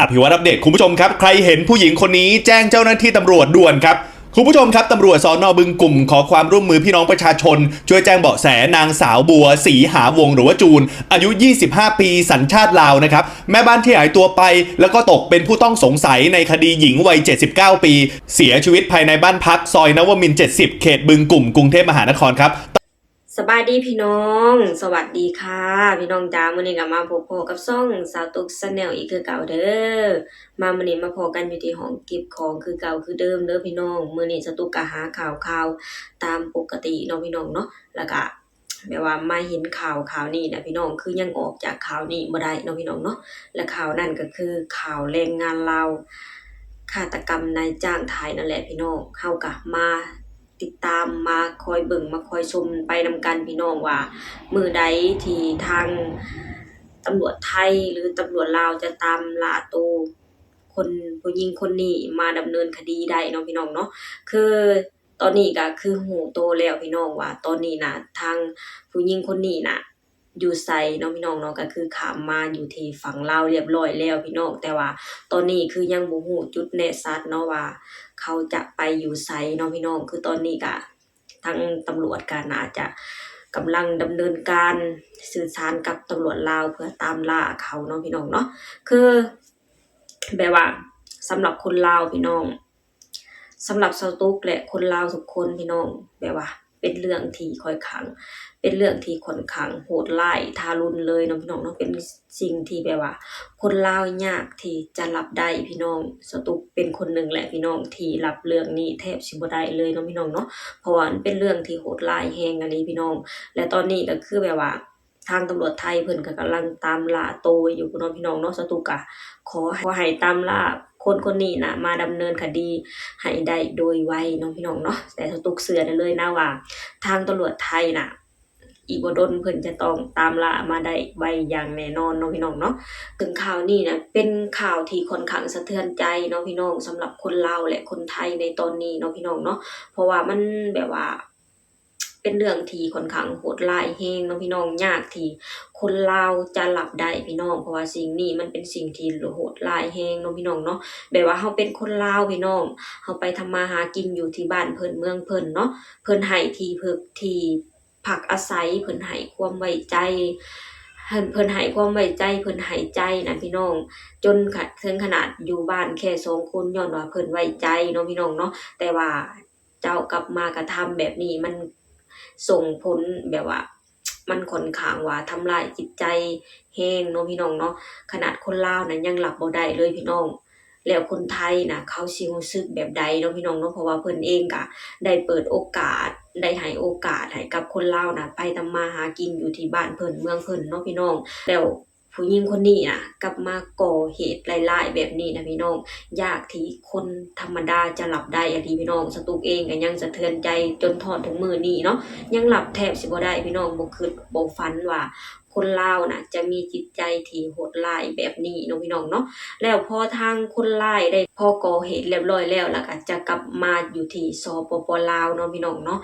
อภิวัตอัปเดตคุณผู้ชมครับใครเห็นผู้หญิงคนนี้แจ้งเจ้าหน้าที่ตำรวจด่วนครับคุณผู้ชมครับตำรวจสอนอบึงกลุ่มขอความร่วมมือพี่น้องประชาชน ช่วยแจ้งเบาะแสนางสาวบัวสีหาวงหรือว่าจูน อายุ 25 ปีสัญชาติลาวนะครับ แม่บ้านที่หายตัวไป แล้วก็ตกเป็นผู้ต้องสงสัยในคดีหญิงวัย 79 ปี เสียชีวิตภายในบ้านพักซอยนวมิน 70 เขตบึงกลุ่มกรุงเทพมหานครครับ สบายดีพี่น้อง สวัสดีค่ะ พี่น้องจ้ามื้อนี้ก็มาพบพอกับซ่องสาวตุกสแนลอีกคือเก่าเด้อมามื้อนี้มาพอกันอยู่ที่ห้องเก็บของคือเก่าคือเดิมเด้อพี่น้องมื้อนี้สาวตุกก็หาข่าวข่าวตามปกติเนาะพี่น้องเนาะแล้วก็แบบว่ามาเห็นข่าวข่าวนี้นะพี่น้องคือยังออกจากข่าวนี้บ่ได้เนาะพี่น้องเนาะและข่าวนั่นก็คือข่าวแรงงานลาฆาตกรรมนายจ้างไทยนั่นแหละพี่น้องเฮาก็มา ติดตามมาคอยเบิ่งมาคอยชมไปนำกันพี่น้องว่า มือใดที่ทางตำรวจไทยหรือตำรวจลาวจะตามล่าตัวคนผู้หญิงคนนี้มาดำเนินคดีได้เนาะพี่น้องเนาะคือตอนนี้ก็คือหูโตแล้วพี่น้องว่า ตอนนี้นะทางผู้หญิงคนนี้น่ะ อยู่ไสเนาะพี่น้องเนาะก็คือขามมาอยู่ที่ฝั่งลาวเรียบร้อยแล้วพี่น้องแต่ว่า ตอนนี้คือยังบ่ฮู้จุดแน่ชัดเนาะว่า เขาจะไปอยู่ไสเนาะพี่น้องคือตอนนี้ก็ทางตำรวจก็น่าจะกำลังดำเนินการสื่อสารกับตำรวจลาวเพื่อตามล่าเขาเนาะพี่น้องเนาะคือแบบว่าสำหรับคนลาวพี่น้องสำหรับชาวตุกและคนลาวทุกคนพี่น้องแบบว่า เป็นเรื่องที่ค่อยขัง เป็นเรื่องที่ค่อนข้างโหดร้ายทารุณเลยเนาะพี่น้องเนาะเป็นสิ่งที่แบบว่า คนลาวยากที่จะรับได้พี่น้องสตุกเป็นคนหนึ่งแหละพี่น้องที่รับเรื่องนี้แทบสิบ่ได้เลยเนาะพี่น้องเนาะเพราะว่ามันเป็นเรื่องที่โหดร้ายแฮงอันนี้พี่น้อง และตอนนี้ก็คือแบบว่าทางตำรวจไทยเพิ่นก็กำลังตามล่าตัวอยู่เนาะพี่น้องเนาะสตุกอะขอขอให้ตามล่า คนคนนี้นะมาดำเนินคดีให้ได้โดยไวเนาะพี่น้องเนาะแต่สตุกเสือเลยนะว่า ทางตำรวจไทยน่ะอีกบดนเพิ่นจะต้องตามล่ามาได้ไวอย่างแน่นอนเนาะพี่น้องเนาะถึงข่าวนี้นะเป็นข่าวที่ค่อนข้างสะเทือนใจเนาะพี่น้องสำหรับคนลาวและคนไทยในตอนนี้เนาะพี่น้องเนาะเพราะว่ามันแบบว่า เป็นเรื่องที่ค่อนข้างโหดร้ายแฮงเนาะพี่น้องยากที่คนลาวจะรับได้พี่น้อง เพราะว่าสิ่งนี้มันเป็นสิ่งที่โหดร้ายแฮงเนาะพี่น้องเนาะแบบว่าเฮาเป็นคนลาวพี่น้องเฮาไปทำมาหากินอยู่ที่บ้านเพิ่นเมืองเพิ่นเนาะเพิ่นให้ที่พึกที่พักอาศัยเพิ่นให้ความไว้ใจเพิ่นเพิ่นให้ความไว้ใจเพิ่นให้ใจนะพี่น้อง จนขะถึงขนาดอยู่บ้านแค่สองคนย้อนว่าเพิ่นไว้ใจเนาะพี่น้องเนาะแต่ว่าเจ้ากลับมากระทำแบบนี้มัน ส่งผลแบบว่า มันค่อนข้างว่าทำลายจิตใจแฮงเนาะพี่น้องเนาะขนาดคนลาวนั้นยังหลับบ่ได้เลยพี่น้อง แล้วคนไทยนะเขาสิรู้สึกแบบใดเนาะพี่น้องเนาะเพราะว่าเพิ่นเองก็ได้เปิดโอกาสได้ให้โอกาสให้กับคนลาวน่ะไปทำมาหากินอยู่ที่บ้านเพิ่นเมืองเพิ่นเนาะพี่น้องแล้ว ผู้หญิงคนนี้น่ะกลับมาก่อเหตุร้ายๆแบบนี้นะพี่น้อง ยากที่คนธรรมดาจะหลับได้อะดีพี่น้องสตุกเองก็ยังสะเทือนใจจนทอดถึงมือนี้เนาะยังหลับแทบสิบ่ได้พี่น้องบ่คิดบ่ฝันว่าคนลาวน่ะจะมีจิตใจที่โหดร้ายแบบนี้เนาะพี่น้องเนาะแล้วพอทางคนร้ายได้พอก่อเหตุเรียบร้อยแล้วแล้วก็จะกลับมาอยู่ที่สปปลาวเนาะพี่น้องเนาะ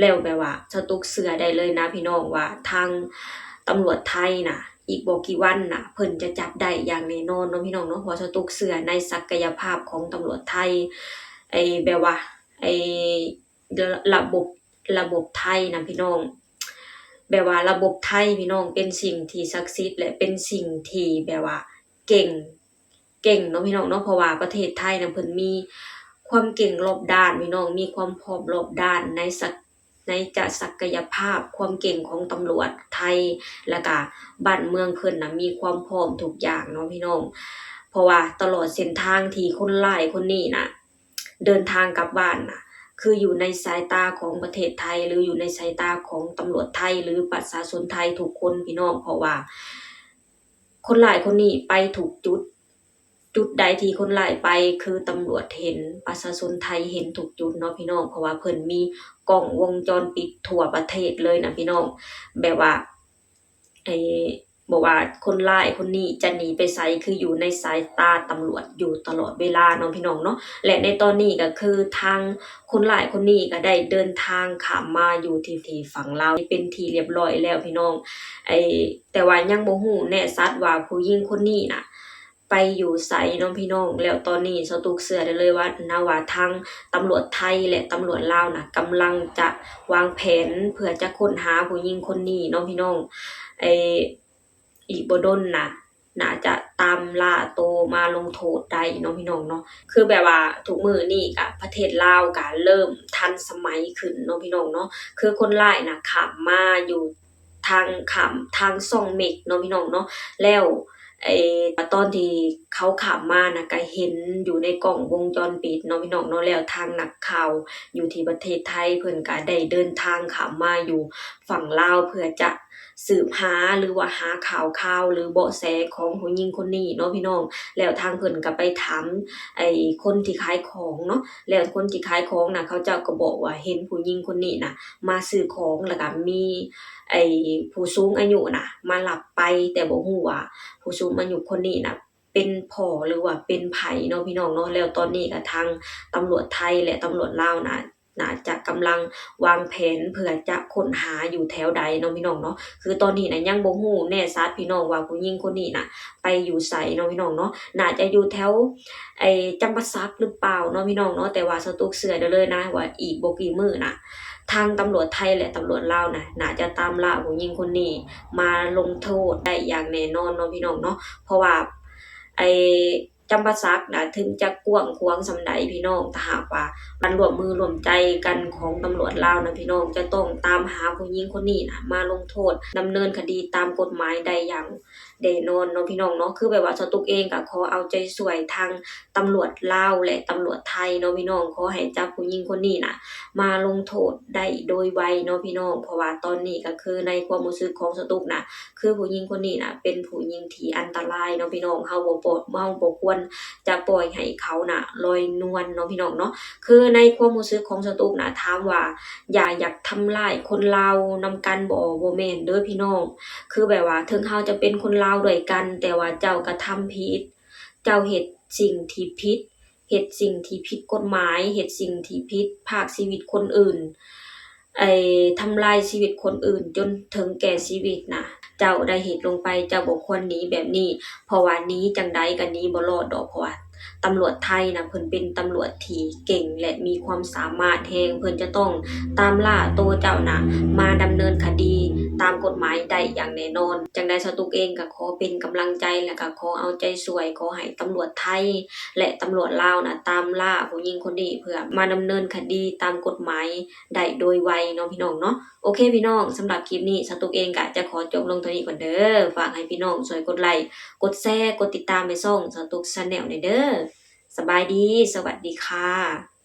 แล้วแบบว่าสตุกเสือได้เลยนะพี่น้องว่าทางตำรวจไทยน่ะ อีกบอกกี่วันน่ะเพิ่นจะจับได้อย่างแน่นอนเนาะพี่น้องเนาะเพราะสตุกเสือในศักยภาพของตำรวจไทยไอ้แบบว่าไอ้ระบบระบบไทยนะพี่น้องแบบว่าระบบไทยพี่น้องเป็นสิ่งที่ศักดิ์สิทธิ์และเป็นสิ่งที่แบบว่า เก่งเก่งเนาะพี่น้องเนาะเพราะว่าประเทศไทยน่ะเพิ่นมีความเก่งรอบด้านพี่น้องมีความพร้อมรอบด้านในศัก ในจะศักยภาพความเก่งของตำรวจไทย แล้วก็บ้านเมืองเพิ่นน่ะมีความพร้อมทุกอย่างเนาะพี่น้อง เพราะว่าตลอดเส้นทางที่คนร้ายคนนี้น่ะเดินทางกลับบ้านน่ะคืออยู่ในสายตาของประเทศไทย หรืออยู่ในสายตาของตำรวจไทย หรือประชาชนไทยทุกคนพี่น้องเพราะว่า คนร้ายคนนี้ไปถูกจุด จุดใดที่คนร้ายไปคือตำรวจเห็นประชาชนไทยเห็นทุกจุดเนาะพี่น้อง เพราะว่าเพิ่นมีกล้องวงจรปิดทั่วประเทศเลยนะพี่น้อง แบบว่าไอ้บอกว่าคนร้ายคนนี้จะหนีไปไสคืออยู่ในสายตาตำรวจอยู่ตลอดเวลาเนาะพี่น้องเนาะและในตอนนี้ก็คือทางคนร้ายคนนี้ก็ได้เดินทางข้ามมาอยู่ที่ที่ฝั่งลาวเป็นที่เรียบร้อยแล้วพี่น้องไอ้แต่ว่ายังบ่ฮู้แน่ชัดว่าผู้หญิงคนนี้น่ะ ไปอยู่ไสเนาะพี่น้อง แล้วตอนนี้สตุกเสือได้เลยว่านาว่าทางตำรวจไทยและตำรวจลาวนะกำลังจะวางแผนเพื่อจะค้นหาผู้หญิงคนนี้เนาะพี่น้องไออีกบดนน่ะน่าจะตามล่าโตวมาลงโทษได้เนาะพี่น้องเนาะคือแบบว่าทุกมือนี่กะประเทศลาวกะเริ่มทันสมัยขึ้นเนาะพี่น้องเนาะคือคนร้ายน่ะขับมาอยู่ทางขามทางซ่องเมกเนาะพี่น้องเนาะแล้ว ไอ้ตอนที่เขาขับมานะก็เห็นอยู่ในกล่องวงจรปิดเนาะพี่น้องเนาะแล้วทางนักข่าวอยู่ที่ประเทศไทยเพิ่นก็ได้เดินทางขับมาอยู่ฝั่งลาวเพื่อจะ สืบหาหรือว่าหาข่าวข่าวหรือเบาะแสของผู้หญิงคนนี้เนาะพี่น้อง แล้วทางเพิ่นก็ไปถามไอ้คนที่ขายของเนาะแล้วคนที่ขายของน่ะเขาเจ้าก็บอกว่าเห็นผู้หญิงคนนี้น่ะมาซื้อของแล้วก็มีไอ้ผู้สูงอายุน่ะมารับไปแต่บ่ฮู้ว่าผู้สูงอายุคนนี้น่ะเป็นพ่อหรือว่าเป็นไผเนาะพี่น้องเนาะแล้วตอนนี้ก็ทางตำรวจไทยและตำรวจลาวน่ะ น่าจะกำลังวางแผนเพื่อจะค้นหาอยู่แถวใดเนาะพี่น้องเนาะคือตอนนี้นะยังบ่ฮู้แน่ชัดพี่น้องว่าผู้หญิงคนนี้น่ะ ไปอยู่ไสเนาะพี่น้องเนาะน่าจะอยู่แถวไอ้จำปาสักหรือเปล่าเนาะพี่น้องเนาะแต่ว่าสตุกเสือได้เลยนะว่าอีกบ่กี่มื้อน่ะทางตำรวจไทยและตำรวจลาวน่ะน่าจะตามล่าผู้หญิงคนนี้ มาลงโทษได้อย่างแน่นอนเนาะพี่น้องเนาะเพราะว่าไอ จำปาสักนะถึงจะกว้างขวางสำไหนพี่น้องแต่หากว่ามันรวมมือรวมใจกันของตำรวจลาวนะพี่น้องจะต้องตามหาผู้หญิงคนนี้นะมาลงโทษดำเนินคดีตามกฎหมายใดอย่างแน่นอนเนาะพี่น้องเนาะคือแบบว่าสตุกเองก็ขอเอาใจช่วยทางตำรวจลาวและตำรวจไทยเนาะพี่น้องขอให้จับผู้หญิงคนนี้น่ะมาลงโทษได้โดยไวเนาะพี่น้อง เพราะว่าตอนนี้ก็คือในความรู้สึกของสตุกน่ะคือผู้หญิงคนนี้น่ะเป็นผู้หญิงที่อันตรายเนาะพี่น้องเฮาบ่ปลดเฮาบ่ควรจะปล่อยให้เขาน่ะลอยนวลเนาะพี่น้องเนาะคือในความรู้สึกของสตุกน่ะถามว่าอย่าอยากทำลายคนลาวนำกันบ่บ่แม่นเด้อพี่น้อง คือแบบว่าถึงเฮาจะเป็นคนลาวด้วยกัน แต่ว่าเจ้ากระทำผิด เจ้าเฮ็ดสิ่งที่ผิดเฮ็ดสิ่งที่ผิดกฎหมายเฮ็ดสิ่งที่ผิดภาคชีวิตคนอื่นไอ้ทำลายชีวิตคนอื่นจนถึงแก่ชีวิตน่ะเจ้าได้เฮ็ดลงไปเจ้าบ่ควรหนีแบบนี้ เพราะว่านี้จังใดก็หนีบ่รอดดอกเพราะว่าตำรวจไทยน่ะเพิ่นเป็นตำรวจที่เก่งและมีความสามารถแฮงเพิ่นจะต้องตามล่าตัวเจ้าน่ะมาดำเนินคดี ตามกฎหมายได้อย่างแน่นอน จังใดสตุกเองก็ขอเป็นกำลังใจและก็ขอเอาใจช่วยขอให้ตำรวจไทย และตำรวจลาวนะตามล่าผู้หญิงคนนี้เพื่อมาดำเนินคดีตามกฎหมายได้โดยไวเนาะพี่น้องเนาะโอเคพี่น้องสำหรับคลิปนี้สตุกเองก็จะขอจบลงเท่านี้ก่อนเด้อฝากให้พี่น้องช่วยกดไลค์กดแชร์กดติดตามไปส่งสตุก Channel หน่อยเด้อสบายดี สวัสดีค่ะ